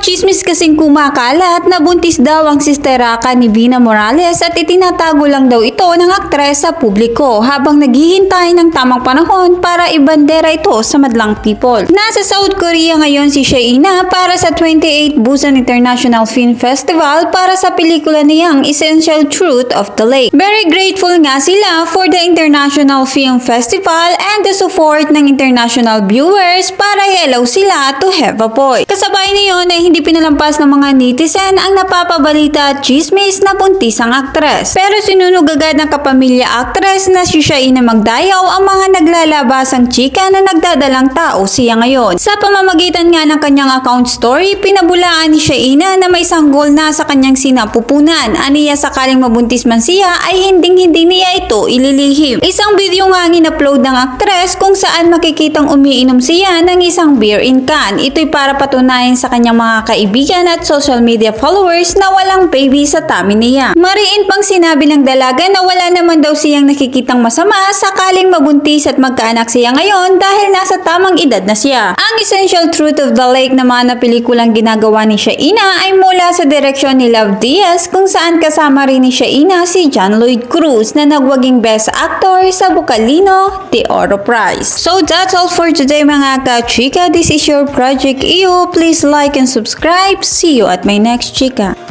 chismis kasing kumakalat na buntis daw ang sisteraka ni Vina Morales at itinatago lang daw ito ng aktres sa publiko habang naghihintay ng tamang panahon para ibandera ito sa madlang people. Nasa South Korea ngayon si Shaina para sa 28 Busan International Film Festival para sa pelikula niyang Essential Truth of the Lake. Very grateful nga sila for the International Film Festival and the support ng international viewers para hello sila to Heva Boy. Kasabay niyon ay hindi pinalampas ng mga netizen ang napapabalita at chismis na buntis ang aktres. Pero sinunog agad ng kapamilya aktres na si Shaina Magdayaw ang mga naglalabasang chika na nagdadalang tao siya ngayon. Sa pamamagitan nga ng kanyang account story, pinabulaan ni Shaina na may sanggol na sa kanyang sinapupunan. Aniya sakaling mabuntis man siya ay hinding-hindi niya ito ililihim. Isang video nga ang in-upload ng aktres kung saan makikitang umiinom siya ng isang beer in can. Ito'y para patunayan sa kanyang mga kaibigan at social media followers na walang baby sa tummy niya. Mariin pang sinabi ng dalaga na wala naman daw siyang nakikitang masama sakaling mabuntis at magkaanak siya ngayon dahil nasa tamang edad na siya. Ang Essential Truth of the Lake naman na pelikulang ginagawa ni Shaina ay mula sa direksyon ni Love Diaz kung saan kasama rin ni Shaina si John Lloyd Cruz na nagwaging Best Actor sa Bucalino de Oro Prize. So that's all for today mga ka-chika. This is your Project EO. Please like and subscribe. See you at my next chika.